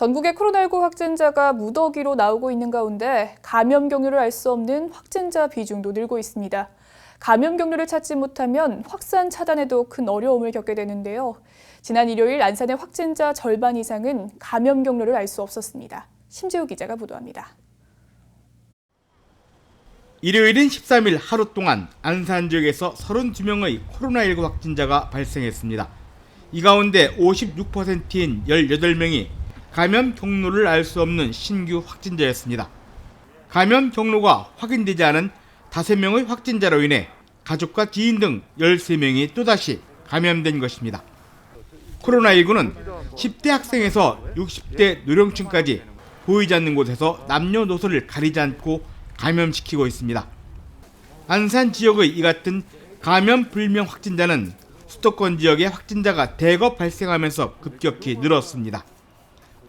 전국의 코로나19 확진자가 무더기로 나오고 있는 가운데 감염 경로를 알 수 없는 확진자 비중도 늘고 있습니다. 감염 경로를 찾지 못하면 확산 차단에도 큰 어려움을 겪게 되는데요. 지난 일요일 안산의 확진자 절반 이상은 감염 경로를 알 수 없었습니다. 심재우 기자가 보도합니다. 일요일인 13일 하루 동안 안산 지역에서 32명의 코로나19 확진자가 발생했습니다. 이 가운데 56%인 18명이 감염 경로를 알 수 없는 신규 확진자였습니다. 감염 경로가 확인되지 않은 5명의 확진자로 인해 가족과 지인 등 13명이 또다시 감염된 것입니다. 코로나19는 10대 학생에서 60대 노령층까지 보이지 않는 곳에서 남녀노소를 가리지 않고 감염시키고 있습니다. 안산 지역의 이 같은 감염 불명 확진자는 수도권 지역의 확진자가 대거 발생하면서 급격히 늘었습니다.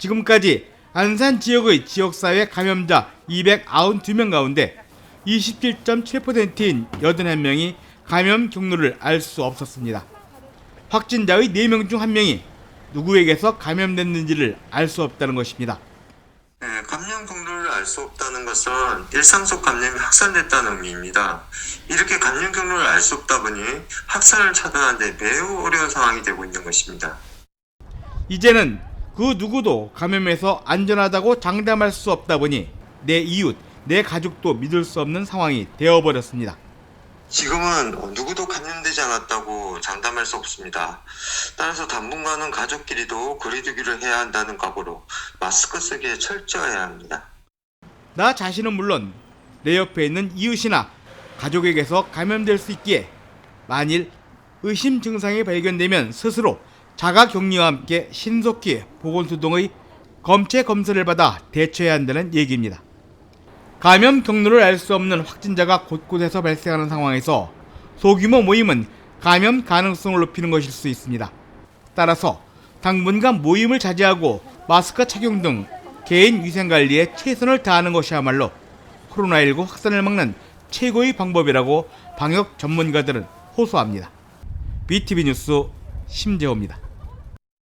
지금까지 안산 지역의 지역사회 감염자 292명 가운데 27.7%인 81명이 감염 경로를 알 수 없었습니다. 확진자의 4명 중 1명이 누구에게서 감염됐는지를 알 수 없다는 것입니다. 네, 감염 경로를 알 수 없다는 것은 일상 속 감염이 확산됐다는 의미입니다. 이렇게 감염 경로를 알 수 없다 보니 확산을 차단하는 데 매우 어려운 상황이 되고 있는 것입니다. 이제는 그 누구도 감염해서 안전하다고 장담할 수 없다 보니 내 이웃, 내 가족도 믿을 수 없는 상황이 되어버렸습니다. 지금은 누구도 감염되지 않았다고 장담할 수 없습니다. 따라서 당분간은 가족끼리도 거리두기를 해야 한다는 각오로 마스크 쓰기에 철저해야 합니다. 나 자신은 물론 내 옆에 있는 이웃이나 가족에게서 감염될 수 있기에 만일 의심 증상이 발견되면 스스로 자가 격리와 함께 신속히 보건소등의 검체 검사를 받아 대처해야 한다는 얘기입니다. 감염 경로를 알 수 없는 확진자가 곳곳에서 발생하는 상황에서 소규모 모임은 감염 가능성을 높이는 것일 수 있습니다. 따라서 당분간 모임을 자제하고 마스크 착용 등 개인 위생 관리에 최선을 다하는 것이야말로 코로나19 확산을 막는 최고의 방법이라고 방역 전문가들은 호소합니다. BTV 뉴스 심재호입니다.